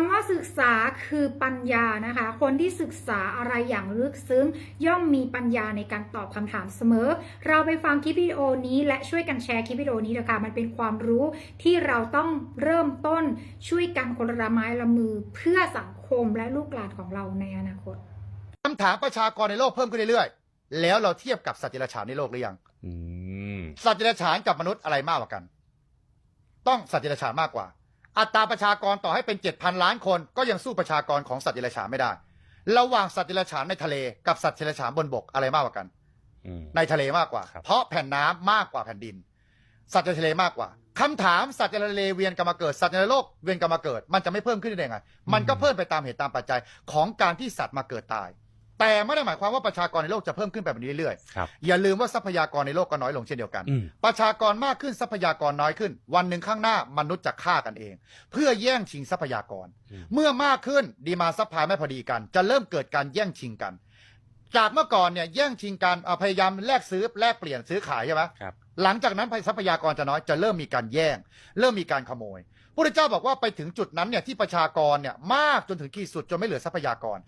ำว่าศึกษาคือปัญญานะคะ คนที่ศึกษาอะไรอย่างลึกซึ้ง ย่อมมีปัญญาในการตอบคำถามเสมอ เราไปฟังคลิปวิดีโอนี้และช่วยกันแชร์คลิปวิดีโอนี้นะคะมันเป็นความรู้ที่เราต้องเริ่มต้นช่วยกันคนละไม้ละมือเพื่อสังคมและลูกหลานของเราในอนาคตคำถามประชากรในโลกเพิ่มขึ้นเรื่อยๆ แล้วเราเทียบกับสัตว์เดรัจฉานในโลกหรือยังอืมสัตว์เดรัจฉานกับมนุษย์อะไรมากกว่ากัน ต้องสัตว์เดรัจฉานมากกว่า อัตราประชากรต่อให้เป็นเจ็ดพันล้านคน ก็ยังสู้ประชากรของสัตว์เดรัจฉานไม่ได้ ระหว่างสัตว์เดรัจฉานในทะเลกับสัตว์เดรัจฉานบนบกอะไรมากกว่ากัน อืม ในทะเลมากกว่า ครับ เพราะแผ่นน้ำมากกว่าแผ่นดิน สัตว์ในทะเลมากกว่าคำถามสัตว์ในทะเลเวียนกรรมมาเกิด สัตว์ในโลกเวียนกรรมมาเกิด มันจะไม่เพิ่มขึ้นได้ยังไง มันก็เพิ่มไปตามเหตุตามปัจจัยของการที่สัตว์มาเกิดตาย แต่ไม่ได้หมายความว่าประชากรในโลกจะเพิ่มขึ้นไปแบบนี้เรื่อยครับ ๆอย่าลืมว่าทรัพยากรในโลกก็น้อยลงเช่นเดียวกัน อืม ประชากรมากขึ้นทรัพยากรน้อยขึ้น วันหนึ่งข้างหน้ามนุษย์จะฆ่ากันเอง เพื่อแย่งชิงทรัพยากร อืม เมื่อมากขึ้นดีมาซัพพลายไม่พอดีกัน จะเริ่มเกิดการแย่งชิงกัน จากเมื่อก่อนเนี่ยแย่งชิงกันเอาพยายามแลกซื้อแลกเปลี่ยนซื้อขายใช่ไหมครับ หลังจากนั้นทรัพยากรจะน้อยจะเริ่มมีการแย่ง เริ่มมีการขโมยพระเจ้าบอกว่าไปถึงจุดนั้นเนี่ยที่ประชากรเนี่ยมากจนถึงขีดสุดจนไม่เหลือทรัพยากร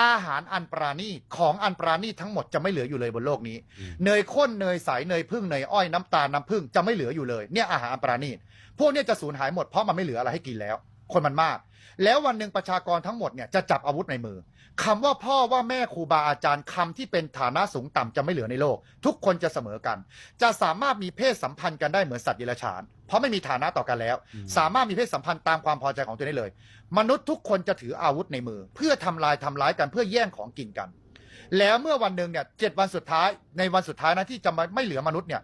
อาหารอันปราณีตของอันปราณีตทั้งหมดจะไม่เหลืออยู่เลยบนโลกนี้อืมเนยข้นเนยใสเนยพึ่งเนยอ้อยน้ำตาลน้ำพึ่งจะไม่เหลืออยู่เลยเนี่ยอาหารอันปราณีตพวกเนี้จะสูญหายหมดเพราะมันไม่เหลืออะไรให้กินแล้ว คนมันมาก แล้ววันหนึ่งประชากรทั้งหมดเนี่ยจะจับอาวุธในมือคำว่าพ่อว่าแม่ครูบาอาจารย์คำที่เป็นฐานะสูงต่ำจะไม่เหลือในโลก ทุกคนจะเสมอกัน จะสามารถมีเพศสัมพันธ์กันได้เหมือนสัตว์เดรัจฉาน เพราะไม่มีฐานะต่อกันแล้วอืมสามารถมีเพศสัมพันธ์ตามความพอใจของตัวได้เลย มนุษย์ทุกคนจะถืออาวุธในมือ เพื่อทำลายทำร้ายกันเพื่อแย่งของกินกัน แล้วเมื่อวันหนึ่งเนี่ยเจ็ดวันสุดท้ายในวันสุดท้ายนะที่จะไม่เหลือมนุษย์เนี่ย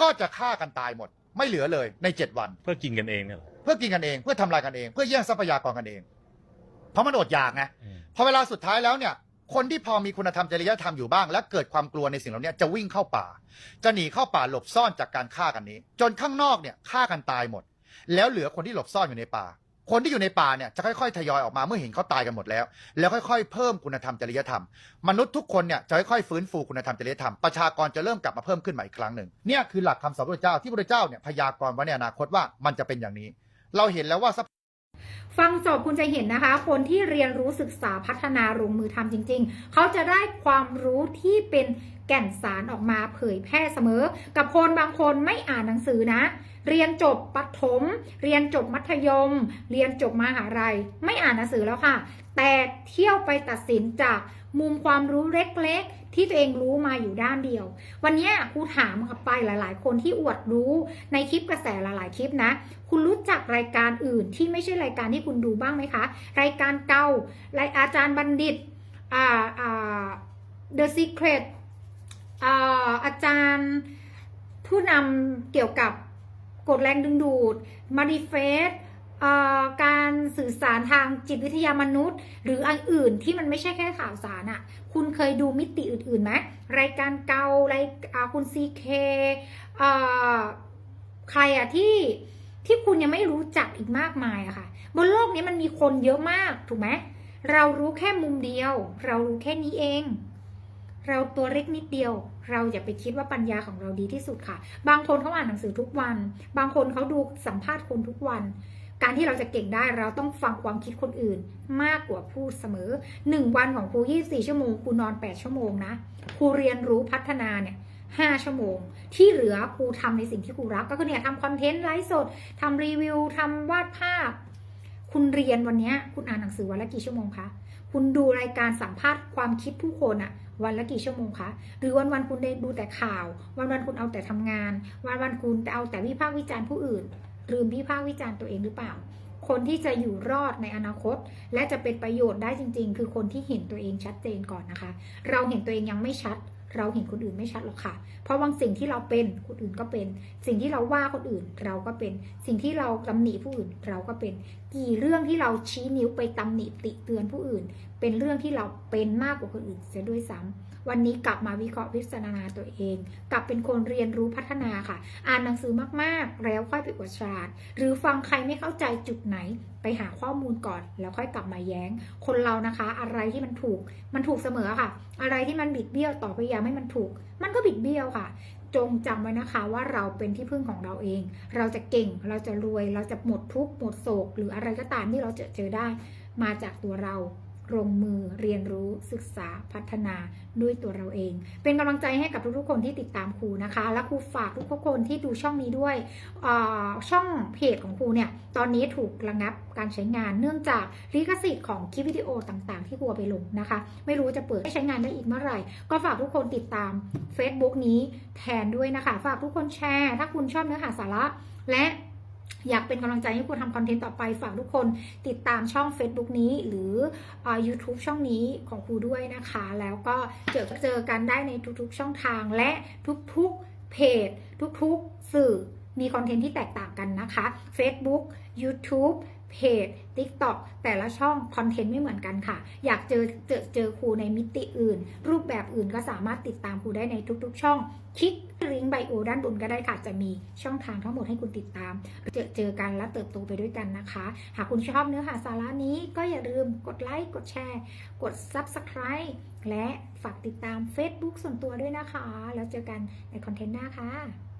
ก็จะฆ่ากันตายหมด ไม่เหลือเลยในเจ็ดวัน เพื่อกินกันเองเนี่ยเหรอ เพื่อกินกันเองเพื่อทำลายกันเอง เพื่อแย่งทรัพยากรกันเอง เพราะมันอดอยากไงอืม พอเวลาสุดท้ายแล้วเนี่ย คนที่พอมีคุณธรรมจริยธรรมอยู่บ้าง และเกิดความกลัวในสิ่งเหล่านี้จะวิ่งเข้าป่า จะหนีเข้าป่าหลบซ่อนจากการฆ่ากันนี้ จนข้างนอกเนี่ยฆ่ากันตายหมด แล้วเหลือคนที่หลบซ่อนอยู่ในป่า คนที่อยู่ในป่าเนี่ยจะค่อยๆทยอยออกมาเมื่อเห็นเขาตายกันหมดแล้ว แล้วค่อยๆเพิ่มคุณธรรมจริยธรรม มนุษย์ทุกคนเนี่ยจะค่อยๆฟื้นฟูคุณธรรมจริยธรรมประชากรจะเริ่มกลับมาเพิ่มขึ้นใหม่อีกครั้งหนึ่งเนี่ยคือหลักคำสอนพระพุทธเจ้าที่พระพุทธเจ้าเนี่ยพยากรณ์ไว้ในอนาคตว่ามันจะเป็นอย่างนี้ เราเห็นแล้วว่าฟังจบคุณจะเห็นนะคะ คนที่เรียนรู้ศึกษาพัฒนาลงมือทำจริง ๆ เขาจะได้ความรู้ที่เป็นแก่นสารออกมาเผยแพร่เสมอ กับคนบางคนไม่อ่านหนังสือนะ เรียนจบประถม เรียนจบมัธยม เรียนจบมหาลัย ไม่อ่านหนังสือแล้วค่ะ แต่เที่ยวไปตัดสินจากมุมความรู้เล็กๆ ที่ตัวเองรู้มาอยู่ด้านเดียว วันนี้ครูถามกลับไปหลาย ๆ คนที่อวดรู้ในคลิปกระแสหลาย ๆ คลิปนะ คุณรู้จักรายการอื่นที่ไม่ใช่รายการที่คุณดูบ้างไหมคะ รายการเก่ารายอาจารย์บัณฑิตอ่าอ่า The Secret อ่าอาจารย์ผู้นำเกี่ยวกับกฎแรงดึงดูดมาดิเฟส การสื่อสารทางจิตวิทยามนุษย์ หรืออันอื่นที่มันไม่ใช่แค่ข่าวสารอะคุณเคยดูมิติอื่นๆไหมรายการเการายคุณซีเคใครอะที่ที่คุณยังไม่รู้จักอีกมากมายอะค่ะ บนโลกนี้มันมีคนเยอะมากถูกไหมเรารู้แค่มุมเดียว เรารู้แค่นี้เอง เราตัวเล็กนิดเดียว เราอย่าไปคิดว่าปัญญาของเราดีที่สุดค่ะ บางคนเขาอ่านหนังสือทุกวัน บางคนเขาดูสัมภาษณ์คนทุกวัน การที่เราจะเก่งได้เราต้องฟังความคิดคนอื่นมากกว่าพูดเสมอหนึ่งวันของครู24 ชั่วโมงครูนอน 8 ชั่วโมงนะครูเรียนรู้พัฒนาเนี่ย5ชั่วโมง ที่เหลือครูทำในสิ่งที่ครูรักก็คือเนี่ยทำคอนเทนต์ไลฟ์สดทำรีวิวทำวาดภาพ คุณเรียนวันนี้คุณอ่านหนังสือวันละกี่ชั่วโมงคะคุณดูรายการสัมภาษณ์ความคิดผู้คนอะวันละกี่ชั่วโมงคะ หรือวันวันคุณได้ดูแต่ข่าว วันวันคุณเอาแต่ทำงาน วันวันคุณเอาแต่วิพากษ์วิจารณ์ผู้อื่น ลืมวิพากษ์วิจารณ์ตัวเองหรือเปล่า คนที่จะอยู่รอดในอนาคต และจะเป็นประโยชน์ได้จริง ๆ คือคนที่เห็นตัวเองชัดเจนก่อนนะคะ เราเห็นตัวเองยังไม่ชัด เราเห็นคนอื่นไม่ชัดหรอกค่ะ เพราะบางสิ่งที่เราเป็นคนอื่นก็เป็น สิ่งที่เราว่าคนอื่นเราก็เป็น สิ่งที่เราตำหนิผู้อื่นเราก็เป็น กี่เรื่องที่เราชี้นิ้วไปตำหนิติเตือนผู้อื่น เป็นเรื่องที่เราเป็นมากกว่าคนอื่นเสียด้วยซ้ำ วันนี้กลับมาวิเคราะห์พิจารณาตัวเอง กลับเป็นคนเรียนรู้พัฒนาค่ะ อ่านหนังสือมากๆ แล้วค่อยไปอวดฉลาด หรือฟังใครไม่เข้าใจจุดไหน ไปหาข้อมูลก่อน แล้วค่อยกลับมาแย้ง คนเรานะคะ อะไรที่มันถูก มันถูกเสมอค่ะ อะไรที่มันบิดเบี้ยวต่อพยายามให้มันถูก มันก็บิดเบี้ยวค่ะจงจำไว้นะคะว่าเราเป็นที่พึ่งของเราเอง เราจะเก่ง เราจะรวย เราจะหมดทุกข์หมดโศก หรืออะไรก็ตามที่เราเจอเจอได้ มาจากตัวเรา ลงมือเรียนรู้ศึกษาพัฒนาด้วยตัวเราเอง เป็นกำลังใจให้กับทุกๆคนที่ติดตามครูนะคะ และครูฝากทุกๆคนที่ดูช่องนี้ด้วยช่องเพจของครูเนี่ยตอนนี้ถูกระงับการใช้งานเนื่องจากลิขสิทธิ์ของคลิปวิดีโอต่างๆ ที่ครูไปลงนะคะ ไม่รู้จะเปิดให้ใช้งานได้อีกเมื่อไหร่ ก็ฝากทุกคนติดตาม Facebook นี้แทนด้วยนะคะ ฝากทุกคนแชร์ ถ้าคุณชอบเนื้อหาสาระและ อยากเป็นกำลังใจให้ครูทำคอนเทนต์ต่อไปฝากทุกคนติดตามช่อง Facebook นี้หรืออ YouTube ช่องนี้ของครูด้วยนะคะ แล้วก็เจอเจอกันได้ในทุกๆช่องทางและทุกๆเพจ ทุกๆสื่อมีคอนเทนต์ที่แตกต่างกันนะคะ Facebook YouTube เพจ TikTok แต่ละช่องคอนเทนต์ไม่เหมือนกันค่ะ อยากเจอเจอเจอครูในมิติอื่น รูปแบบอื่นก็สามารถติดตามครูได้ในทุก ๆ ช่อง คลิกลิงก์ไบโอด้านบนก็ได้ค่ะ จะมีช่องทางทั้งหมดให้คุณติดตาม เจอเจอกันและเติบโตไปด้วยกันนะคะ หากคุณชอบเนื้อหาสาระนี้ก็อย่าลืมกดไลค์กดแชร์ กด Subscribe และฝากติดตาม Facebook ส่วนตัวด้วยนะคะ แล้วเจอกันในคอนเทนต์หน้าค่ะ